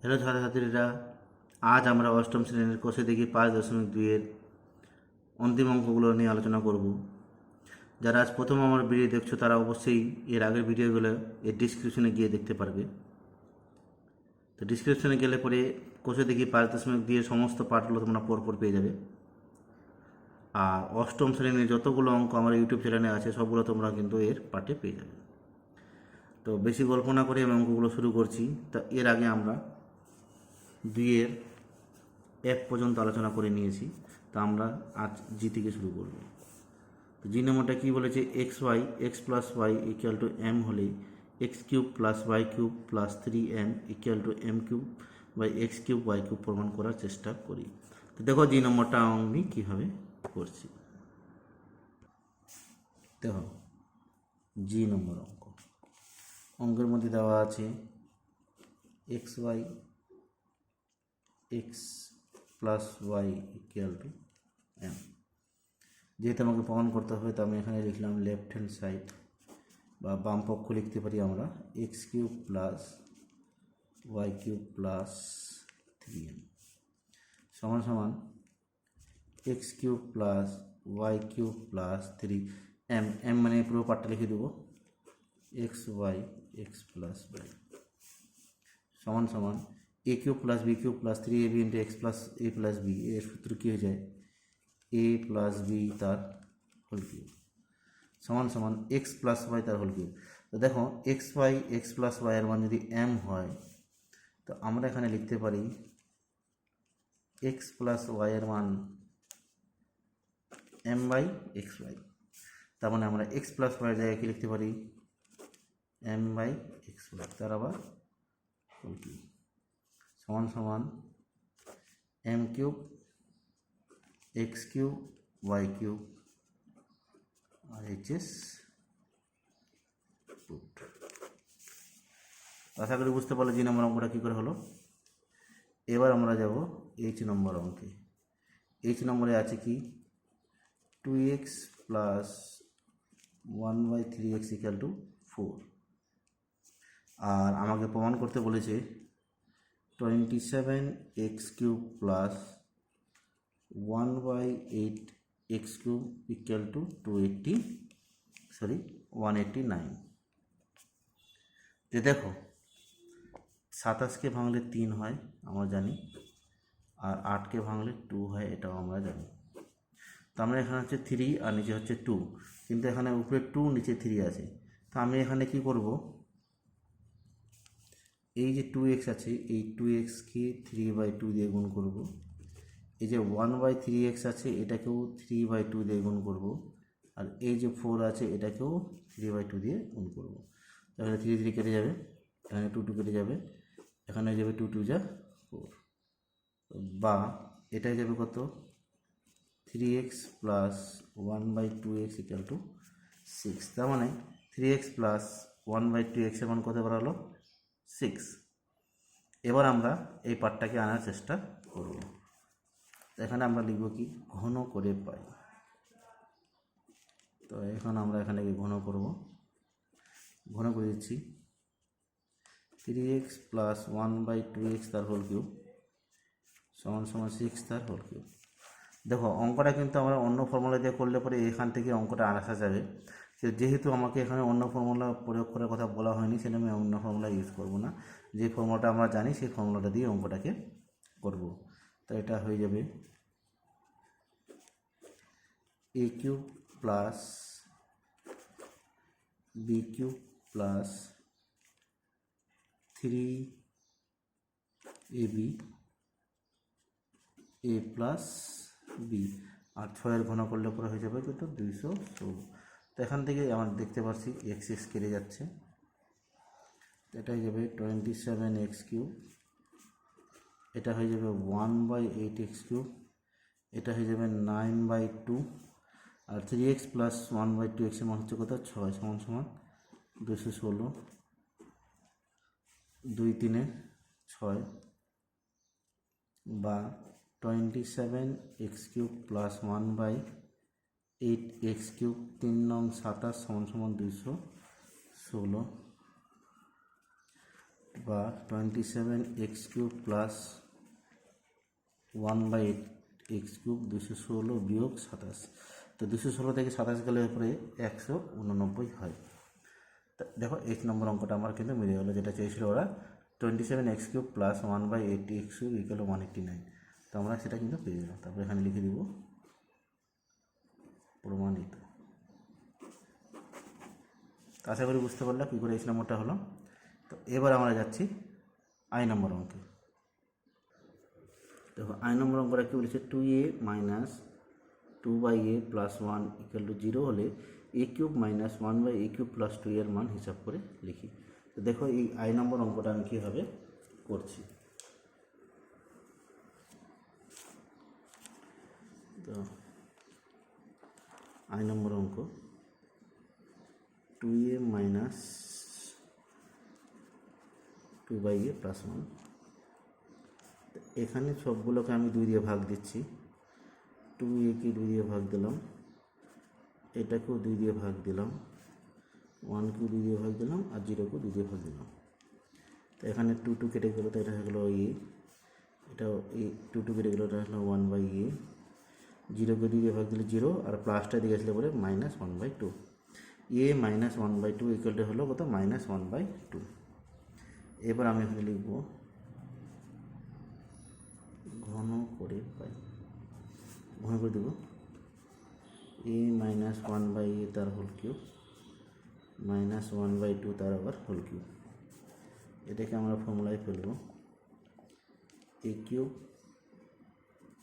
Hello ছাত্রছাত্রীরা, আজ আমরা অষ্টম শ্রেণির কোষে দেখি পাঁচ দশমিক দুইয়ের অন্তিম অঙ্কগুলো নিয়ে আলোচনা করব। যারা আজ প্রথম আমার ভিডিও দেখছ, তারা অবশ্যই এর আগের ভিডিওগুলো এর ডিসক্রিপশনে গিয়ে দেখতে পারবে। তো ডিসক্রিপশনে গেলে পরে কোষে দেখি পাঁচ দশমিক দুইয়ের সমস্ত পার্টগুলো তোমরা পরপর পেয়ে যাবে। আর অষ্টম শ্রেণির যতগুলো অঙ্ক আমার ইউটিউব চ্যানেলে আছে, সবগুলো তোমরা কিন্তু এর পার্টে পেয়ে যাবে। তো বেশি গল্প না করে আমি অঙ্কগুলো শুরু করছি। তা এর আগে আমরা দুইয়ের এক পর্যন্ত আলোচনা করে নিয়েছি, তা আমরা আজ জি থেকে শুরু করব। তো জি নম্বরটা কী বলেছে? X Y, X plus Y equal to M হলে X cube plus Y cube plus three M equal to M cube by X cube Y cube প্রমাণ করার চেষ্টা করি। তো দেখো জি নম্বরটা আমি কীভাবে করছি। দেখো, জি নম্বর অঙ্ক। অঙ্কের মধ্যে দেওয়া আছে X Y X plus Y equal to M যেহেতু আমাকে প্রমাণ করতে হবে, তো আমি এখানে লিখলাম লেফট হ্যান্ড সাইড বা বাম পক্ষ লিখতে পারি আমরা X cube plus Y cube plus three M সমান সমান X cube plus Y cube plus three M M মানে পুরো পার্টটা লিখে দেবো X Y X plus Y সমান সমান A cube plus B cube plus three A B into X plus A plus B এর সূত্র কী হয়ে যায় এ প্লাস বি তার হোল কিউব সমান সমান এক্স প্লাস ওয়াই তার হোল কিউব তো দেখো X Y X plus Y এর মান যদি এম হয় তো আমরা এখানে লিখতে পারি এক্স প্লাস ওয়াই এর মান এম বাই এক্স ওয়াই তার মানে আমরা এক্স প্লাস ওয়াইয়ের জায়গায় কী লিখতে পারি এম বাই এক্স ওয়াই তার আবার হোল কিউব সমান সমান M cube X cube Y cube আর এইচএস রুট আশা করি বুঝতে পারল জি নম্বর অঙ্কটা কী করে হলো? এবার আমরা যাব এইচ নম্বর অঙ্কে। এইচ নম্বরে আছে কি? Two X plus one by three X equal to four আর আমাকে প্রমাণ করতে বলেছে twenty seven X cube plus one by eight X cube equal to two eighty sorry one eighty nine যে দেখো সাতাশকে ভাঙলে তিন হয়, আমরা জানি, আর আটকে ভাঙলে টু হয়, এটাও আমরা জানি। তো আমরা এখানে হচ্ছে থ্রি আর নিচে হচ্ছে টু কিন্তু এখানে উপরে টু নিচে থ্রি আছে। তো আমি এখানে কি করব? এই যে টু এক্স আছে, এই টু এক্সকে থ্রি বাই টু দিয়ে গুণ করব। এই যে ওয়ান বাই থ্রি এক্স আছে, এটাকেও থ্রি বাই টু দিয়ে গুণ করব। আর এই যে ফোর আছে, এটাকেও থ্রি বাই টু দিয়ে গুণ করব। তাহলে থ্রি থ্রি কেটে যাবে, এখানে টু টু কেটে যাবে, এখানে যাবে টু টু যা ফোর বা এটাই যাবে কত? Three X plus one by two X equal to six তার মানে three X plus one by two এক্সের মান কত বাড়ালো? সিক্স। এবার আমরা এই পার্টটাকে আনার চেষ্টা করব। এখানে আমরা লিখব কি? ঘন করে পাই। তো এখন আমরা এখানে ঘন করব? ঘন করে দিচ্ছি। Three X plus one by two X তার হোল কিউব সমান সমান সিক্স তার হোল কিউব দেখো, অঙ্কটা কিন্তু আমরা অন্য ফর্মুলা দিয়ে করলে পরে এখান থেকে অঙ্কটা আসা যাবে। তো যেহেতু আমাকে এখানে অন্য ফর্মুলা প্রয়োগ করার কথা বলা হয়নি সেটা আমি অন্য ফর্মুলা ইউজ করব না। যে ফর্মুলাটা আমরা জানি, সেই ফর্মুলাটা দিয়ে অঙ্কটাকে করব। তো এটা হয়ে যাবে A cube plus B cube plus three A B A plus B আর ছয়ের ঘন করলে পরে হয়ে যাবে কত দুইশো ষোলো তো এখান থেকে আমরা দেখতে পাচ্ছি এক্স এক্স কেটে যাচ্ছে। এটা হয়ে যাবে টোয়েন্টি সেভেন এক্স কিউব এটা হয়ে যাবে one by eight X cube এটা হয়ে যাবে nine by two R three X plus one by two এক্সের মান হচ্ছে কত? ছয় সমান সমান দুশো ষোলো। দুই তিনে ছয় বা twenty seven X cube plus one by eight X cube তিন নং সাতাশ সমান সমান দুইশো ষোলো বা twenty seven X cube plus one by X cube দুশো ষোলো বিয়োগ সাতাশ। তো দুশো ষোলো থেকে সাতাশ গেলে পরে একশো উননব্বই হয়। দেখো এক নম্বর অঙ্কটা আমার কিন্তু মিলে গেলো, যেটা চেয়েছিল ওরা। Twenty seven X cube plus one by eighty X cube equal one eighty nine তো আমরা সেটা কিন্তু পেয়ে গেলাম। তারপরে এখানে লিখে দিব প্রমাণিত। আশা করি বুঝতে পারলাম কী করে এই নম্বরটা হলো। তো এবার আমরা যাচ্ছি আই নম্বর অঙ্কে। দেখো, আই নম্বর অঙ্কটা কী বলেছে? Two A minus two by A plus one equal to zero হলে A cube minus one by A cube plus two এর মান হিসাব করে লিখি। তো দেখো, এই আই নম্বর অঙ্কটা আমি কীভাবে করছি? তো আই নম্বর অঙ্ক। Two A minus two by A plus one এখানে সবগুলোকে আমি দুই দিয়ে ভাগ দিচ্ছি। টু একে দুই দিয়ে ভাগ দিলাম। এটাকেও দুই দিয়ে ভাগ দিলাম। ওয়ানকেও দুই দিয়ে ভাগ দিলাম আর জিরোকেও দুই দিয়ে ভাগ দিলাম। তো এখানে টু টু কেটে গেলো, তো এটা হয়ে গেলো এ এটা এ টু টু কেটে গেলো, এটা হলো ওয়ান বাই এ জিরোকে দুই দিয়ে ভাগ দিলে জিরো, আর প্লাসটা দিয়ে গেছিল বলে minus one by two A minus one by two ইকুয়ালটা হলো কত? মাইনাস ওয়ান বাই টু এবার আমি এখানে লিখব, ঘন করে পাই। ঘন করে দেবো। A minus one by A তার whole cube minus one by two তার আবার হোল কিউব এটাকে আমরা ফর্মুলায় ফেলব। A cube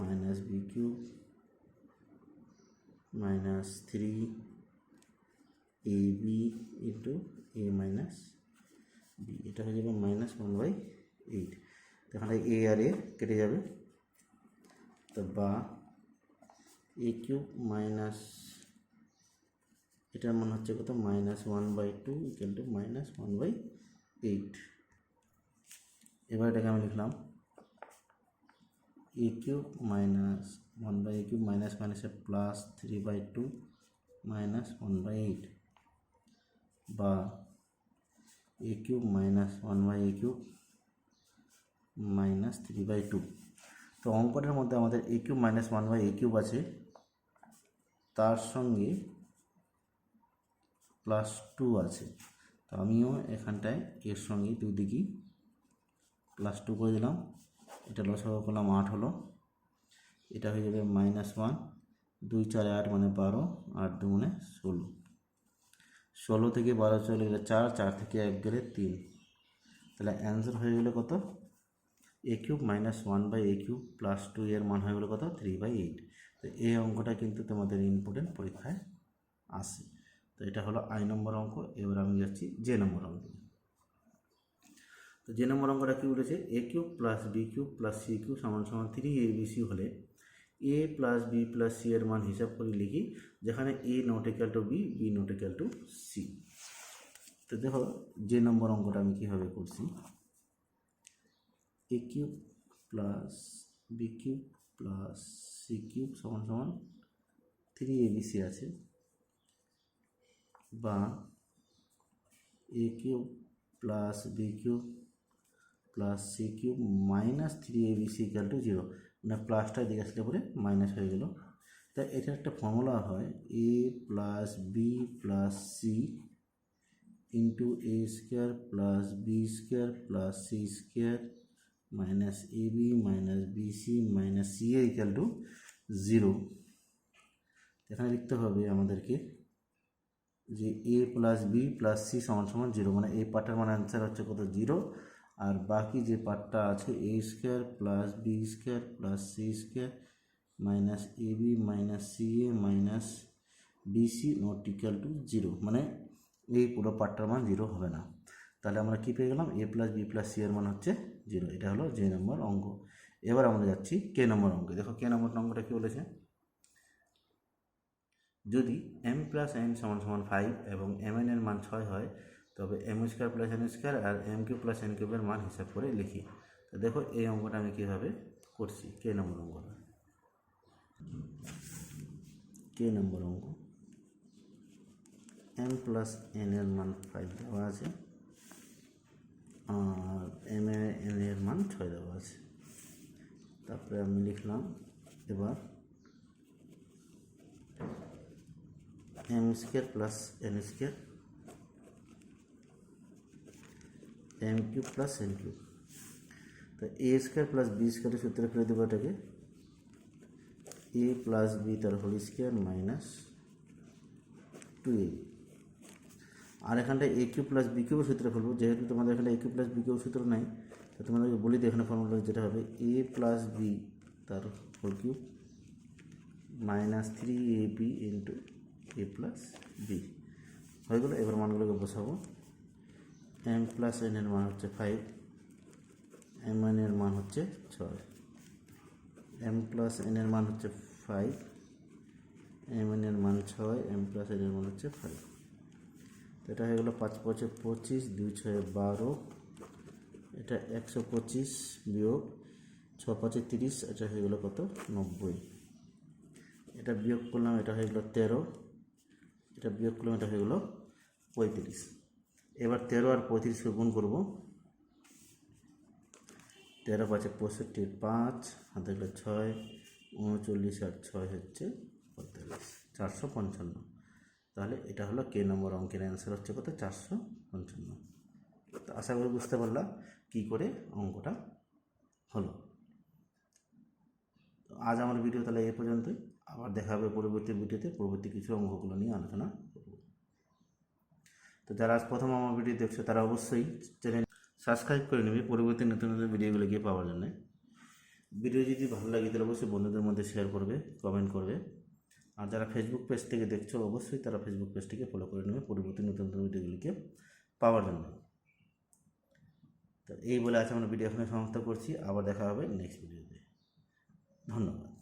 minus B cube minus three A B into A minus B এটা হয়ে যাবে মাইনাস ওয়ান বাই এইট এখানে এ আর এ কেটে যাবে। তো বা এ কিউব মাইনাস এটার মান হচ্ছে কত? Minus one by two equal to minus one by eight এবার এটাকে আমি লিখলাম। A cube minus one by A cube minus মাইনাসে plus three by two minus one by eight বা A cube minus one by A cube minus three by two তো অঙ্কটার মধ্যে আমাদের A cube minus one by A cube আছে। তার সঙ্গে plus two আছে। তো আমিও এখানটায় এর সঙ্গে দুদিকেই প্লাস টু করে দিলাম। এটা লসাগু করলাম আট হলো। এটা হয়ে যাবে মাইনাস ওয়ান দুই চারে আট মানে বারো, আট দু মানে ষোলো। ষোলো থেকে বারো চলে গেলে চার চার থেকে এক গেলে তিন। তাহলে অ্যান্সার হয়ে গেলে কত? A cube minus one by A cube plus two এর মান হয়ে গেলো কত? থ্রি বাই এইট তো এই অঙ্কটা কিন্তু তোমাদের ইম্পর্টেন্ট পরীক্ষায় আসে। তো এটা হলো আই নম্বর অঙ্ক, এবার আমি যাচ্ছি জে নম্বর অঙ্ক। তো যে নম্বর অঙ্কটা কী বলেছে A cube plus B cube plus C cube সমান সমান থ্রি এ বি সি হলে A plus B plus C এর মান হিসাব করে লিখি, যেখানে A not equal to B B not equal to C তো দেখো যে নম্বর অঙ্কটা আমি কীভাবে করছি। A cube plus B cube plus C cube সমান সমান থ্রি সি আছে, বা A cube plus B cube plus C cube minus three A B C equal to zero মানে প্লাসটা দিকে আসলে পরে মাইনাস হয়ে গেল। তা এটা একটা ফর্মুলা হয় A plus B plus C into A square plus B square plus C square minus A B minus B C minus C A equal to zero এখানে লিখতে হবে আমাদেরকে যে A plus B plus C সমান সমান zero মানে এই পার্টটার মানে অ্যান্সার হচ্ছে কত? জিরো আর বাকি যে পার্টটা আছে A square plus B square plus C square minus A B minus C A minus B C not equal to zero মানে এই পুরো পার্টটার মান জিরো হবে না। তাহলে আমরা কী পেয়ে গেলাম? A plus B plus C এর মান হচ্ছে জিরো এটা হলো যে নম্বর অঙ্ক। এবার আমরা যাচ্ছি কে নম্বর অঙ্কে। দেখো কে নম্বর অঙ্কটা কী বলেছে? যদি এম প্লাস এন সমান সমান ফাইভ এবং এম এন এর মান ছয় হয় তবে m square plus n square আর এম কিউ প্লাস এন কিউবের মান হিসাব করে লিখি। তো দেখো এই অঙ্কটা আমি কীভাবে করছি কে নম্বর অঙ্কটা কে নম্বর অঙ্ক। এম প্লাস এন এর মান ফাইভ দেওয়া আছে, আর এম এ এন এর মান ছয় দেওয়া আছে। তারপরে আমি লিখলাম এবার m square plus n square m cube plus n cube তো এ স্কোয়ার প্লাস বি স্কোয়ারের সূত্রে ফেলে দেবো এটাকে এ প্লাস বি তার whole square minus two a আর এখানটায় a cube plus b cube সূত্রে ফেলব যেহেতু তোমাদের এখানে a cube plus b cube সূত্র নাই তো তোমাদেরকে বলি দিই এখানে ফর্মুলা যেটা হবে এ প্লাস বি তার whole cube minus three a b into a plus b হয়ে গেলো এবার মানগুলোকে বসাবো এম প্লাস এন এর মান হচ্ছে ফাইভ এম এন এর মান হচ্ছে ছয় এম প্লাস এন এর মান হচ্ছে ফাইভ এম এন এর মান ছয় এম প্লাস এন এর মান হচ্ছে ফাইভ এটা হয়ে গেলো পাঁচ পাঁচে পঁচিশ, দুই ছয় বারো, এটা একশো পঁচিশ বিয়োগ ছ পাঁচে তিরিশ, এটা হয়ে গেলো কত? নব্বই। এটা বিয়োগ করলাম, এটা হয়ে গেলো তেরো, এটা বিয়োগ করলাম, এটা হয়ে গেলো পঁয়ত্রিশ। এবার তেরো আর পঁয়ত্রিশকে গুণ করব। তেরো পাঁচে পঁয়ষট্টি, পাঁচ হাতে গেলে ছয়, উনচল্লিশ আর ছয় হচ্ছে পঁয়তাল্লিশ, চারশো পঞ্চান্ন। তাহলে এটা হলো কে নম্বর অঙ্কের অ্যান্সার হচ্ছে কত? চারশো পঞ্চান্ন। তো আশা করি বুঝতে পারলাম কী করে অঙ্কটা হলো। আজ আমার ভিডিও তাহলে এ পর্যন্তই। আবার দেখা হবে পরবর্তী ভিডিওতে। পরবর্তী কিছু অঙ্কগুলো নিয়ে আলোচনা তো যারা আজ প্রথম আমার ভিডিও দেখছ, তারা অবশ্যই চ্যানেল সাবস্ক্রাইব করে নেবে। পরবর্তী নতুন নতুন ভিডিওগুলো গিয়ে পাওয়ার জন্য। ভিডিও যদি ভালো লাগে, তাহলে অবশ্যই বন্ধুদের মধ্যে শেয়ার করবে কমেন্ট করবে। আর যারা ফেসবুক পেজ থেকে দেখছ, অবশ্যই তারা ফেসবুক পেজটিকে ফলো করে নেবে পরবর্তী নতুন নতুন ভিডিওগুলিকে পাওয়ার জন্য। তো এই বলে আজ আমরা ভিডিও এখানে সমাপ্ত করছি। আবার দেখা হবে নেক্সট ভিডিওতে ধন্যবাদ।